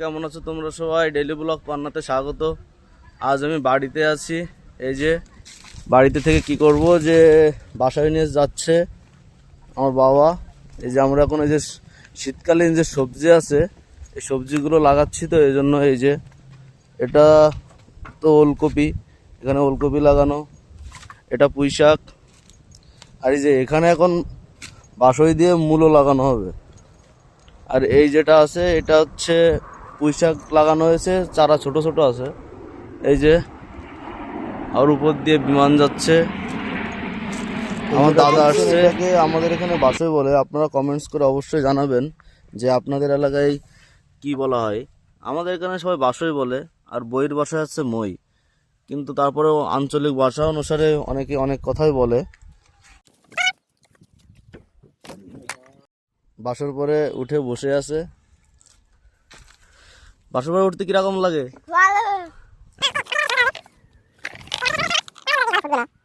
কেমন আছো তোমরা সবাই? ডেলি ব্লগ পান্নাতে স্বাগত। আজ আমি বাড়িতে আছি। এই যে, বাড়িতে থেকে কি করব? যে, বাসায় নিয়ে যাচ্ছে আমার বাবা। এই যে আমরা এখন এই যে শীতকালীন যে সবজি আছে, এই সবজিগুলো লাগাচ্ছি তো, এই জন্য এই যে এটা তো ওলকপি, এখানে ওলকপি লাগানো, এটা পুঁই শাক। আর এই যে এখানে এখন বাসই দিয়ে মূলো লাগানো হবে। আর এই যেটা আছে, এটা হচ্ছে পুঁই শাক লাগানো হয়েছে চারা ছোট ছোট আছে। এই যে আর উপর দিয়ে বিমান যাচ্ছে। আমার দাদা আসছে। আমাদের এখানে বাসই বলে আপনারা কমেন্টস করে অবশ্যই জানাবেন যে আপনাদের এলাকায় কি বলা হয়। আমাদের এখানে সবাই বাসই বলে আর বইয়ের ভাষা হচ্ছে মই। কিন্তু তারপরেও আঞ্চলিক ভাষা অনুসারে অনেকে অনেক কথাই বলে। বাসর পরে উঠে বসে আছে। বাসর পরে উঠতে কীরকম লাগে? ভালো।